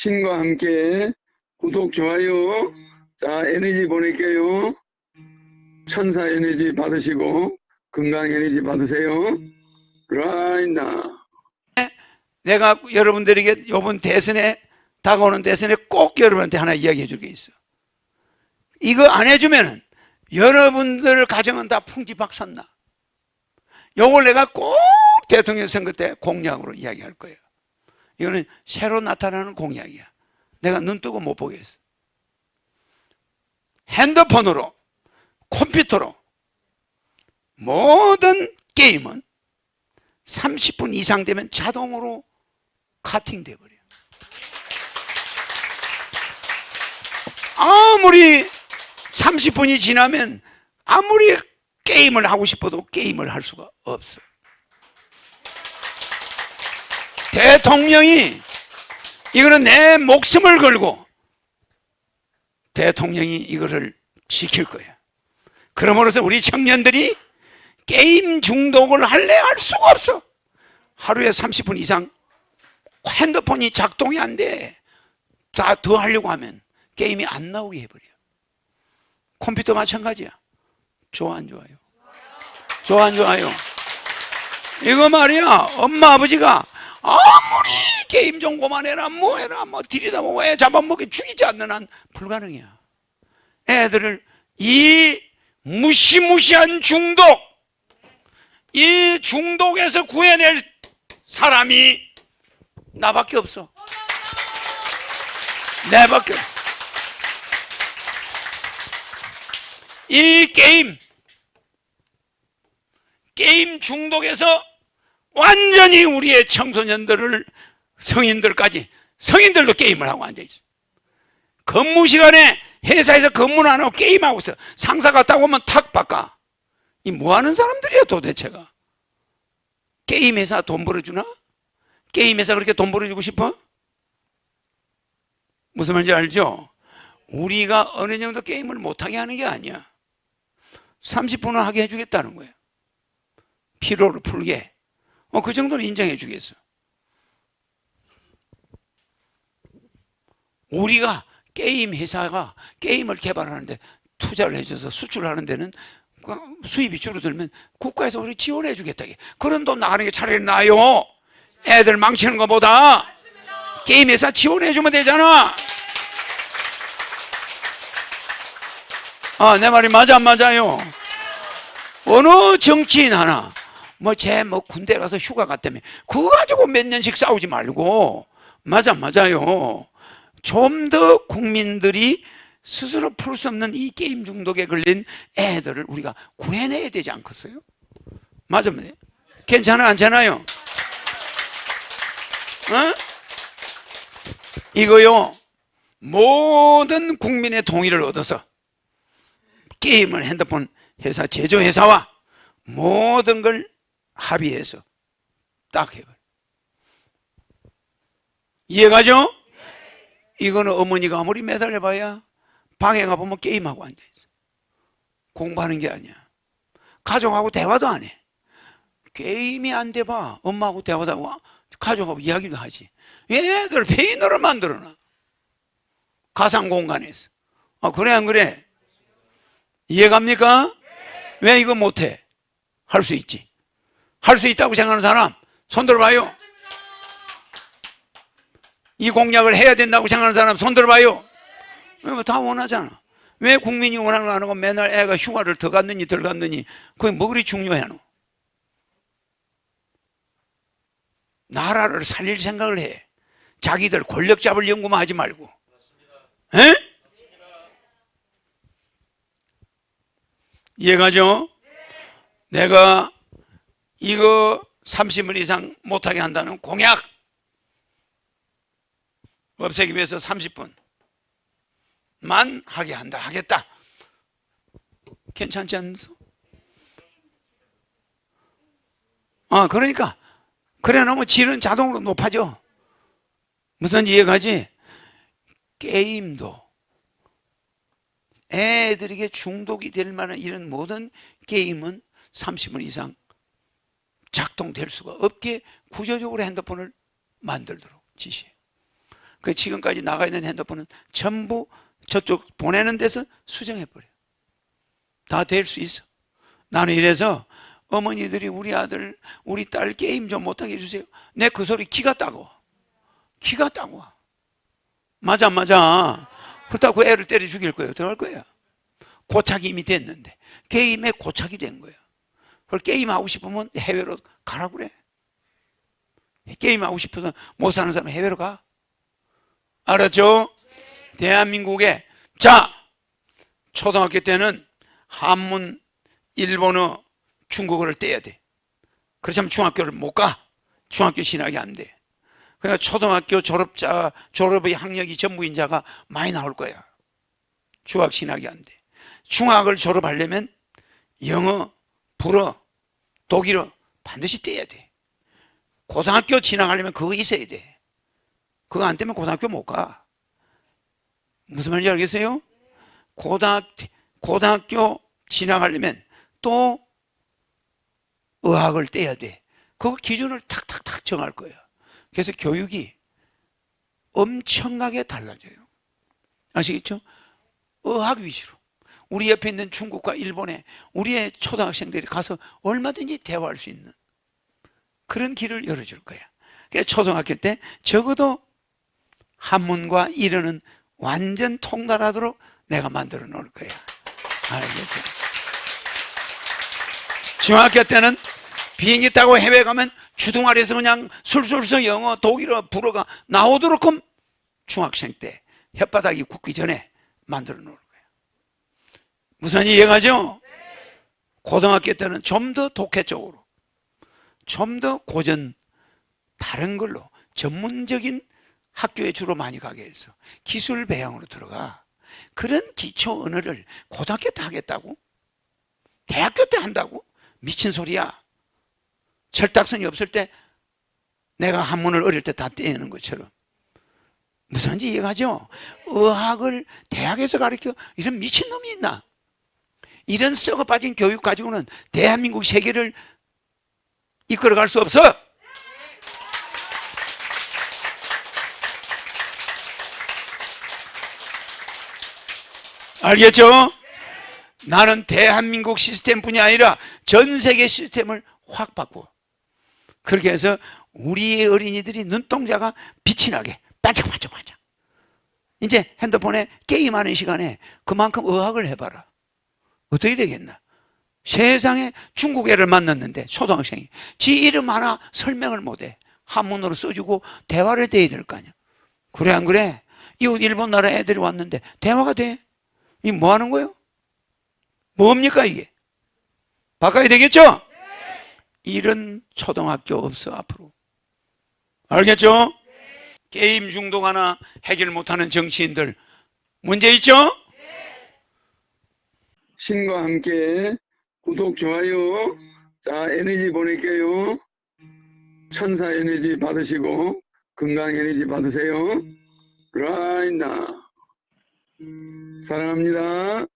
신과 함께 구독, 좋아요. 자, 에너지 보낼게요. 천사 에너지 받으시고 건강 에너지 받으세요. 라이나. 내가 여러분들에게 이번 대선에 다가오는 대선에 꼭 여러분한테 하나 이야기해 줄 게 있어. 이거 안 해주면은 여러분들 가정은 다 풍지박산나. 요걸 내가 꼭 대통령 선거 때 공약으로 이야기할 거예요. 이거는 새로 나타나는 공약이야. 내가 눈 뜨고 못 보겠어. 핸드폰으로, 컴퓨터로 모든 게임은 30분 이상 되면 자동으로 카팅 돼 버려. 아무리 30분이 지나면 아무리 게임을 하고 싶어도 게임을 할 수가 없어. 대통령이 이거는 내 목숨을 걸고 대통령이 이거를 지킬 거야. 그러므로서 우리 청년들이 게임 중독을 할래 할 수가 없어. 하루에 30분 이상 핸드폰이 작동이 안 돼. 다 더 하려고 하면 게임이 안 나오게 해버려. 컴퓨터 마찬가지야. 좋아, 안 좋아요? 좋아, 안 좋아요? 이거 말이야. 엄마, 아버지가 아무리 게임 좀 그만해라, 뭐 해라, 뭐 들이다보고 애 잡아먹여 죽이지 않는 한 불가능이야. 애들을 이 무시무시한 중독, 이 중독에서 구해낼 사람이 나밖에 없어. 내밖에 없어. 이 게임, 게임 중독에서 완전히 우리의 청소년들을 성인들까지, 성인들도 게임을 하고 앉아있어. 근무 시간에 회사에서 근무를 안 하고 게임하고 있어. 상사 갔다 오면 탁 바꿔. 이 뭐 하는 사람들이야 도대체가? 게임 회사 돈 벌어주나? 게임 회사 그렇게 돈 벌어주고 싶어? 무슨 말인지 알죠? 우리가 어느 정도 게임을 못하게 하는 게 아니야. 30분은 하게 해주겠다는 거예요. 피로를 풀게. 어, 그 정도는 인정해 주겠어. 우리가 게임 회사가 게임을 개발하는데 투자를 해줘서 수출하는 데는 그 수입이 줄어들면 국가에서 우리 지원해 주겠다. 그런 돈 나가는 게 차라리 나요. 애들 망치는 것보다 게임 회사 지원해 주면 되잖아. 아, 내 말이 맞아 안 맞아요? 어느 정치인 하나 뭐쟤뭐 군대 가서 휴가 갔다며 그거 가지고 몇 년씩 싸우지 말고 맞아 안 맞아요. 좀 더 국민들이 스스로 풀 수 없는 이 게임 중독에 걸린 애들을 우리가 구해내야 되지 않겠어요? 맞아, 맞아. 괜찮아, 않잖아요? 어? 이거요, 모든 국민의 동의를 얻어서 게임을 핸드폰 회사, 제조회사와 모든 걸 합의해서 딱 해버려. 이해가죠? 이거는 어머니가 아무리 매달려봐야 방에 가보면 게임하고 앉아있어. 공부하는 게 아니야. 가족하고 대화도 안 해. 게임이 안 돼봐. 엄마하고 대화도 하고 가족하고 이야기도 하지. 얘들 페인으로 만들어놔. 가상 공간에서. 아, 그래, 안 그래? 이해 갑니까? 왜 이거 못해? 할 수 있지. 할 수 있다고 생각하는 사람, 손 들어봐요. 이 공약을 해야 된다고 생각하는 사람 손 들어봐요. 왜다 원하잖아. 왜 국민이 원하는 거안 하고 맨날 애가 휴가를 더 갔느니 덜 갔느니 그게 뭐 그리 중요해 너? 나라를 살릴 생각을 해. 자기들 권력 잡을 연구만 하지 말고. 에? 이해가죠? 내가 이거 30분 이상 못하게 한다는 공약 없애기 위해서 30분만 하게 한다 하겠다. 괜찮지 않소? 아 그러니까 그래 놓으면 질은 자동으로 높아져. 무슨 이해가지? 게임도 애들에게 중독이 될 만한 이런 모든 게임은 30분 이상 작동될 수가 없게 구조적으로 핸드폰을 만들도록 지시해. 그 지금까지 나가 있는 핸드폰은 전부 저쪽 보내는 데서 수정해 버려. 다될 수 있어. 나는 이래서 어머니들이 우리 아들, 우리 딸 게임 좀 못하게 해주세요. 내 그 소리 기가 따가워. 기가 따가워. 맞아, 맞아. 그렇다고 애를 때려 죽일 거예요. 어떡할 거야? 고착이 이미 됐는데. 게임에 고착이 된 거예요. 그걸 게임하고 싶으면 해외로 가라 그래. 게임하고 싶어서 못 사는 사람 해외로 가. 알았죠? 대한민국에 자 초등학교 때는 한문, 일본어, 중국어를 떼야 돼. 그렇지 않으면 중학교를 못 가. 중학교 진학이 안 돼. 그러니까 초등학교 졸업자, 졸업의 학력이 전부인 자가 많이 나올 거야. 중학 진학이 안 돼. 중학을 졸업하려면 영어, 불어, 독일어 반드시 떼야 돼. 고등학교 진학하려면 그거 있어야 돼. 그거 안 떼면 고등학교 못 가. 무슨 말인지 알겠어요? 고등학, 고등학교 진학하려면 또 의학을 떼야 돼. 그거 기준을 탁탁탁 정할 거예요. 그래서 교육이 엄청나게 달라져요. 아시겠죠? 의학 위주로. 우리 옆에 있는 중국과 일본에 우리의 초등학생들이 가서 얼마든지 대화할 수 있는 그런 길을 열어줄 거야. 그래서 초등학교 때 적어도 한문과 일어는 완전 통달하도록 내가 만들어 놓을 거야. 알겠죠? 중학교 때는 비행기 타고 해외 가면 주둥아리에서 그냥 술술술 영어, 독일어, 불어가 나오도록 중학생 때 혓바닥이 굳기 전에 만들어 놓을 거예요. 무슨 이해가죠? 고등학교 때는 좀 더 독해 쪽으로, 좀 더 고전, 다른 걸로 전문적인 학교에 주로 많이 가게 해서 기술 배양으로 들어가. 그런 기초 언어를 고등학교 때 하겠다고? 대학교 때 한다고? 미친 소리야. 철딱선이 없을 때 내가 한문을 어릴 때 다 떼는 것처럼. 무슨 말인지 이해가죠? 의학을 대학에서 가르쳐 이런 미친놈이 있나? 이런 썩어 빠진 교육 가지고는 대한민국 세계를 이끌어갈 수 없어. 알겠죠? 나는 대한민국 시스템뿐이 아니라 전 세계 시스템을 확 바꾸어. 그렇게 해서 우리의 어린이들이 눈동자가 빛이 나게 반짝반짝반짝. 이제 핸드폰에 게임하는 시간에 그만큼 의학을 해봐라. 어떻게 되겠나? 세상에 중국 애를 만났는데 초등학생이 지 이름 하나 설명을 못해. 한문으로 써주고 대화를 돼야 될 거 아니야. 그래 안 그래? 이웃 일본 나라 애들이 왔는데 대화가 돼? 이 뭐 하는 거예요? 뭡니까 이게? 바꿔야 되겠죠? 이런 초등학교 없어 앞으로. 알겠죠? 게임 중독 하나 해결 못하는 정치인들 문제 있죠? 신과 함께 구독, 좋아요. 자, 에너지 보낼게요. 천사 에너지 받으시고 건강 에너지 받으세요. 라이나 사랑합니다.